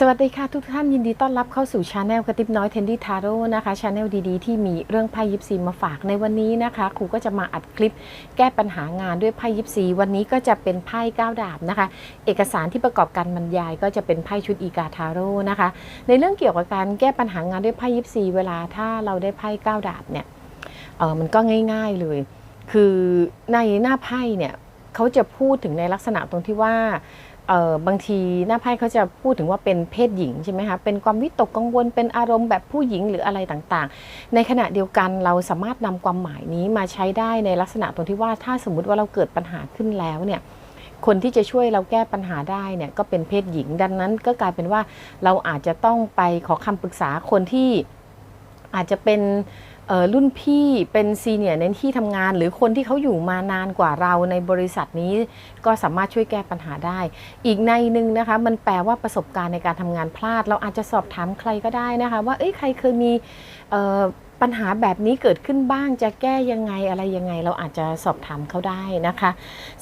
สวัสดีค่ะทุกท่านยินดีต้อนรับเข้าสู่ชาแนลกระติบน้อยเทนดี้ทาโร่นะคะชาแนลดีๆ ที่มีเรื่องไพ่ยิปซีมาฝากในวันนี้นะคะครูก็จะมาอัดคลิปแก้ปัญหางานด้วยไพ่ยิปซีวันนี้ก็จะเป็นไพ่ก้าวดาบนะคะ เอกสารที่ประกอบการบรรยายก็จะเป็นไพ่ชุดอีกาทาโร่นะคะ ในเรื่องเกี่ยวกับการแก้ปัญหางานด้วยไพ่ยิปซีเวลาถ้าเราได้ไพ่ก้าวดาบเนี่ยเออมันก็ง่าย ๆเลย คือในหน้าไพ่เนี่ยเขาจะพูดถึงในลักษณะตรงที่ว่า บางทีหน้าไพ่เขาจะพูดถึงว่าเป็นเพศหญิงใช่ไหมคะเป็นความวิตกกังวลเป็นอารมณ์แบบผู้หญิงหรืออะไรต่างๆ ในขณะเดียวกันเราสามารถนำความหมายนี้มาใช้ได้ในลักษณะตรงที่ว่าถ้าสมมติว่าเราเกิดปัญหาขึ้นแล้วเนี่ยคนที่จะช่วยเราแก้ปัญหาได้เนี่ยก็เป็นเพศหญิงดังนั้นก็กลายเป็นว่าเราอาจจะต้องไปขอคำปรึกษาคนที่อาจจะเป็น รุ่นพี่เป็นซีเนียร์ในที่ทำงาน หรือคนที่เขาอยู่มานานกว่าเราในบริษัทนี้ ก็สามารถช่วยแก้ปัญหาได้ อีกในหนึ่งนะคะ มันแปลว่าประสบการณ์ในการทำงานพลาด เราอาจจะสอบถามใครก็ได้นะคะ ว่าเอ้ยใครเคยมีปัญหาแบบนี้เกิดขึ้นบ้างจะแก้ยังไงอะไรยังไง เราอาจจะสอบถามเขาได้นะคะ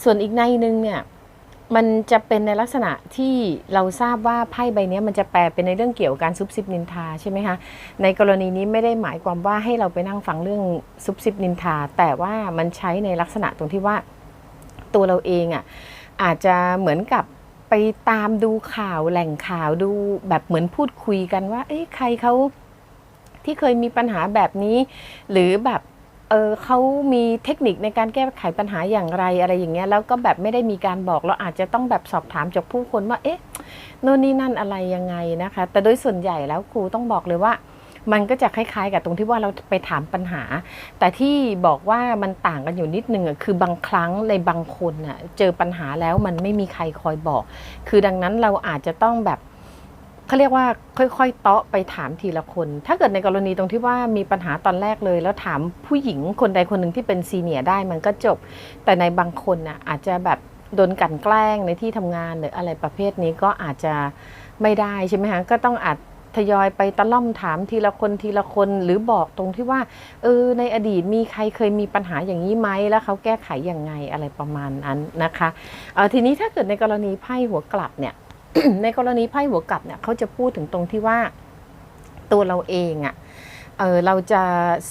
ส่วนอีกในหนึ่งเนี่ย มันจะเป็นในลักษณะที่เราทราบว่าไพ่ใบนี้มันจะแปลเป็นในเรื่องเกี่ยวกับการซุบซิบนินทาใช่ไหมคะในกรณีนี้ไม่ได้หมายความว่าให้เราไปนั่งฟังเรื่องซุบซิบนินทา แต่ว่ามันใช้ในลักษณะตรงที่ว่าตัวเราเองอะอาจจะเหมือนกับไปตามดูข่าวแหล่งข่าวดูแบบเหมือนพูดคุยกันว่า เอ้ใครเขาที่เคยมีปัญหาแบบนี้ หรือแบบ ออเขามีเทคนิคในการแก้ไขปัญหาอย่างไรอะไรอย่างเงี้ยแล้วก็แบบไม่ได้มีการบอกเราอาจจะต้องแบบสอบถามจากผู้คนว่าเอ๊ะโน่นนี่นั่นอะไรยังไงนะคะ แต่โดยส่วนใหญ่แล้วครูต้องบอกเลยว่า มันก็จะคล้ายๆ กับตรงที่ว่าเราไปถามปัญหา แต่ที่บอกว่ามันต่างกันอยู่นิดนึงอะคือบางครั้งในบางคนน่ะเจอปัญหาแล้วมันไม่มีใครคอยบอก คือดังนั้นเราอาจจะต้องแบบ เขาเรียกว่าค่อยๆเตาะไปถามทีละคน ถ้าเกิดในกรณีตรงที่ว่ามีปัญหาตอนแรกเลย แล้วถามผู้หญิงคนใดคนหนึ่งที่เป็นซีเนียร์ได้มันก็จบ แต่ในบางคนน่ะอาจจะแบบโดนกันแกล้งในที่ทำงานหรืออะไรประเภทนี้ก็อาจจะไม่ได้ใช่ไหมคะก็ต้องอาจทยอยไปตะล่อมถามทีละคนทีละคนหรือบอกตรงที่ว่าเออในอดีตมีใครเคยมีปัญหาอย่างนี้ไหมแล้วเขาแก้ไขอย่างไงอะไรประมาณนั้นนะคะเออทีนี้ถ้าเกิดในกรณีไพ่หัวกลับเนี่ย ในกรณีไพ่หัวกลับเนี่ยเขาจะพูดถึงตรงที่ว่าตัวเราเองอะ่ะเออเราจะ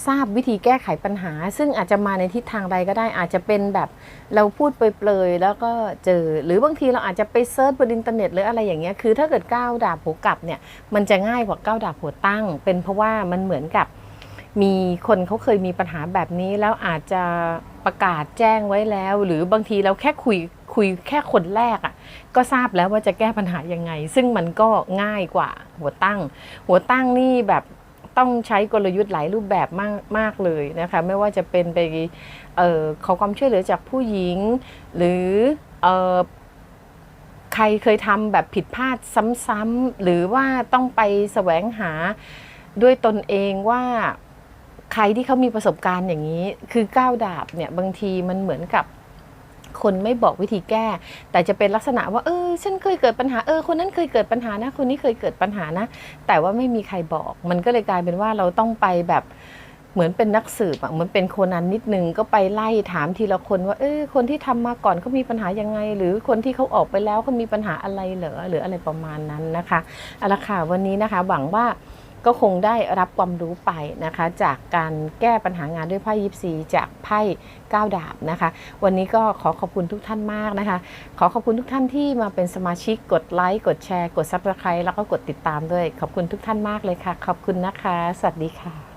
ทราบวิธีแก้ไขปัญหา ซึ่งอาจจะมาในทิศทางใดก็ได้ อาจจะเป็นแบบเราพูดเปลยๆแล้วก็เจอ หรือบางทีเราอาจจะไปเซิร์ชบนอินเทอร์เน็ตหรืออะไรอย่างเงี้ยคือถ้าเกิดก้าวดาบหัวกลับเนี่ยมันจะง่ายกว่าก้าวดาบหัวตั้ง เป็นเพราะว่ามันเหมือนกับมีคนเขาเคยมีปัญหาแบบนี้แล้วอาจจะประกาศแจ้งไว้แล้ว หรือบางทีเราแค่คุย คุยแค่คนแรกอะ่ะก็ทราบแล้วว่าจะแก้ปัญหายังไง ซึ่งมันก็ง่ายกว่าหัวตั้ง หัวตั้งนี่แบบต้องใช้กลยุทธ์หลายรูปแบบมากมากเลยนะคะไม่ว่าจะเป็นไปเอ่อขอความช่วยเหลือจากผู้หญิง หรือเอ่อใครเคยทำแบบผิดพลาดซ้ำๆหรือว่าต้องไปแสวงหาด้วยตนเองว่าใครที่เขามีประสบการณ์อย่างนี้ คือก้าวดาบเนี่ยบางทีมันเหมือนกับ คนไม่บอกวิธีแก้ แต่จะเป็นลักษณะว่าเออฉันเคยเกิดปัญหาเออคนนั้นเคยเกิดปัญหานะ คนนี้เคยเกิดปัญหานะ แต่ว่าไม่มีใครบอก มันก็เลยกลายเป็นว่าเราต้องไปแบบเหมือนเป็นนักสืบอะเหมือนเป็นโคนันนิดนึงก็ไปไล่ถามทีละคนว่าเออคนที่ทำมาก่อนเขามีปัญหายังไง หรือคนที่เขาออกไปแล้วเขามีปัญหาอะไรเหรอหรืออะไรประมาณนั้นนะคะเอาละค่ะวันนี้นะคะหวังว่า ก็คงได้รับความรู้ไปนะคะ จากการแก้ปัญหางานด้วยไพ่ยิปซีจากไพ่ก้าวดาบนะคะ วันนี้ก็ขอขอบคุณทุกท่านมากนะคะ ขอขอบคุณทุกท่านที่มาเป็นสมาชิกกดไลค์กดแชร์ กดซับสไครต์แล้วก็กดติดตามด้วย ขอบคุณทุกท่านมากเลยค่ะ ขอบคุณนะคะ สวัสดีค่ะ